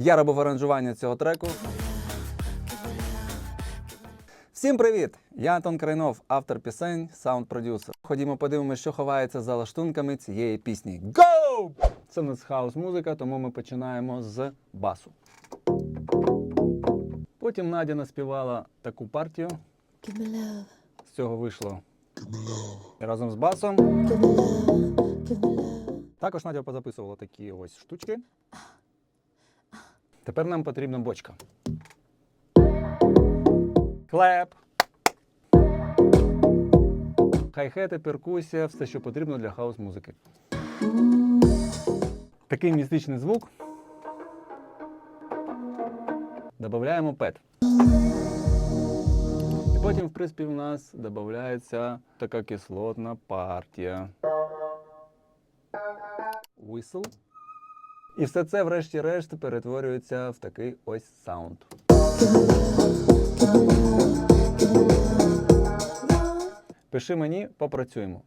Я робив аранжування цього треку. Всім привіт! Я Антон Крайнов, автор пісень, саунд-продюсер. Ходімо подивимося, що ховається за лаштунками цієї пісні. Go! Це нас хаос-музика, тому ми починаємо з басу. Потім Надя наспівала таку партію. З цього вийшло разом з басом. Також Надя позаписувала такі ось штучки. Тепер нам потрібна бочка. Клеп. Хай-хети, перкусія, все, що потрібно для хаос-музики. Такий містичний звук. Додаємо пет. І потім в приспів у нас додається така кислотна партія. Whistle. І все це, врешті-решт, перетворюється в такий ось саунд. Пиши мені, попрацюємо.